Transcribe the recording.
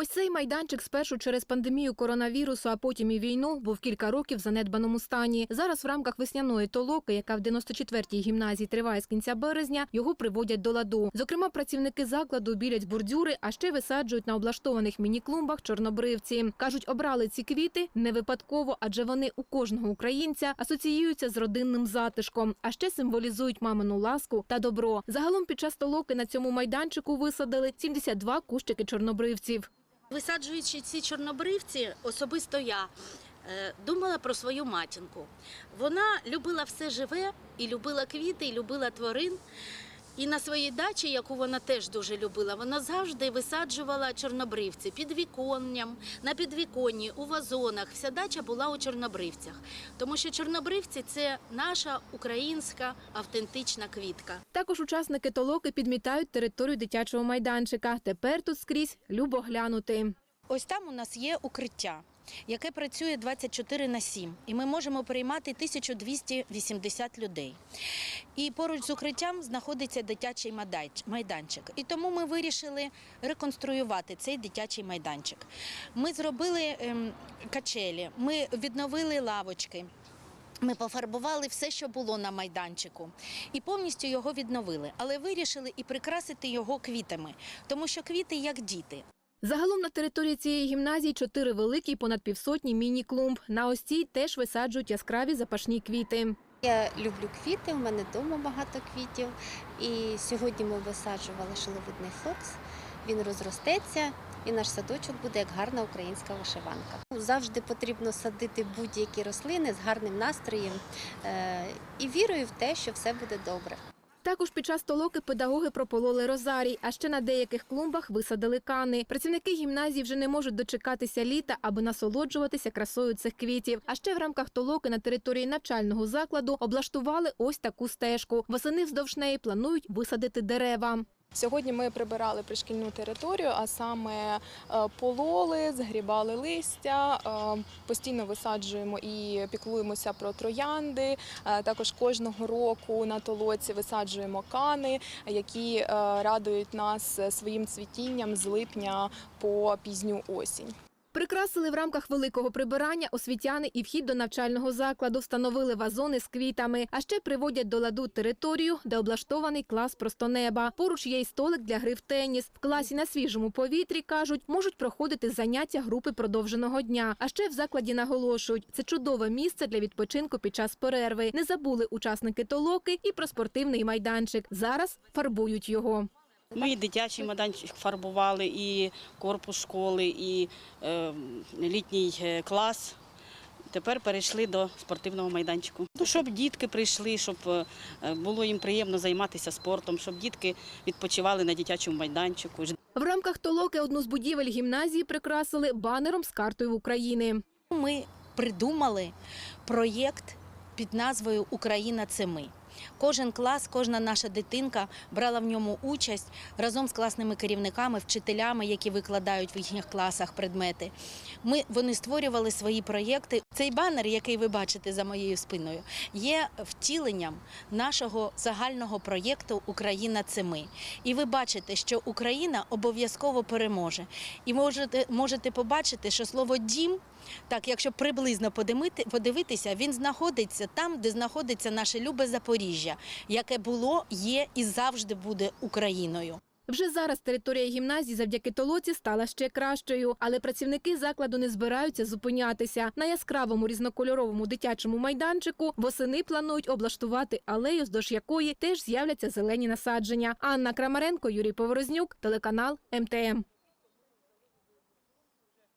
Ось цей майданчик спершу через пандемію коронавірусу, а потім і війну був кілька років в занедбаному стані. Зараз в рамках весняної толоки, яка в 94-й гімназії триває з кінця березня, його приводять до ладу. Зокрема, працівники закладу білять бордюри, а ще висаджують на облаштованих міні-клумбах чорнобривці. кажуть, обрали ці квіти не випадково, адже вони у кожного українця асоціюються з родинним затишком, а ще символізують мамину ласку та добро. Загалом під час толоки на цьому майданчику висадили 72 кущики чорнобривців. Висаджуючи ці чорнобривці, особисто я е, думала про свою матінку. Вона любила все живе і любила квіти, і любила тварин. І на своїй дачі, яку вона теж дуже любила, вона завжди висаджувала чорнобривці під віконням, на підвіконні, у вазонах. Вся дача була у чорнобривцях. Тому що чорнобривці це наша українська автентична квітка. Також учасники толоки підмітають територію дитячого майданчика. Тепер тут скрізь любо глянути. Ось там у нас є укриття, яке працює 24 на 7, і ми можемо приймати 1280 людей. І поруч з укриттям знаходиться дитячий майданчик. І тому ми вирішили реконструювати цей дитячий майданчик. Ми зробили ем, качелі, ми відновили лавочки. Ми пофарбували все, що було на майданчику, і повністю його відновили. Але вирішили і прикрасити його квітами, тому що квіти як діти. Загалом на території цієї гімназії чотири великі, понад півсотні міні-клумб. На ось цій теж висаджують яскраві запашні квіти. Я люблю квіти, у мене вдома багато квітів. І сьогодні ми висаджували шиловидний фокс. Він розростеться, і наш садочок буде як гарна українська вишиванка. Завжди потрібно садити будь-які рослини з гарним настроєм е, і вірою в те, що все буде добре. Також під час толоки педагоги пропололи розарій, а ще на деяких клумбах висадили кани. Працівники гімназії вже не можуть дочекатися літа, аби насолоджуватися красою цих квітів. А ще в рамках толоки на території навчального закладу облаштували ось таку стежку. Восени вздовж неї планують висадити дерева. Сьогодні ми прибирали пришкільну територію, а саме е, пололи, згрібали листя, е, постійно висаджуємо і піклуємося про троянди. Е, Також кожного року на толоці висаджуємо кани, які радують нас своїм цвітінням з липня по пізню осінь. Прикрасили в рамках великого прибирання освітяни і вхід до навчального закладу, встановили вазони з квітами, а ще приводять до ладу територію, де облаштований клас просто неба. Поруч є й столик для гри в теніс. В класі на свіжому повітрі кажуть, можуть проходити заняття групи продовженого дня. А ще в закладі наголошують, це чудове місце для відпочинку під час перерви. Не забули учасники толоки і про спортивний майданчик. Зараз фарбують його. Ми і дитячий майданчик фарбували, і корпус школи, і е, літній е, клас. Тепер перейшли до спортивного майданчику. Ну, щоб дітки прийшли, щоб е, було їм приємно займатися спортом, щоб дітки відпочивали на дитячому майданчику. В рамках толоки одну з будівель гімназії прикрасили банером з картою України. Ми придумали проєкт під назвою Україна це ми. Кожен клас, кожна наша дитинка брала в ньому участь разом з класними керівниками, вчителями, які викладають в їхніх класах предмети. Ми вони створювали свої проєкти. Цей банер, який ви бачите за моєю спиною, є втіленням нашого загального проєкту Україна це ми. І ви бачите, що Україна обов'язково переможе. І можете, можете побачити, що слово дім. Так, якщо приблизно подивитися, він знаходиться там, де знаходиться наше любе Запоріжжя, яке було, є і завжди буде Україною. Вже зараз територія гімназії завдяки толоці стала ще кращою, але працівники закладу не збираються зупинятися. На яскравому різнокольоровому дитячому майданчику восени планують облаштувати алею, здовж якої теж з'являться зелені насадження. Анна Крамаренко, Юрій Поворознюк, телеканал МТМ.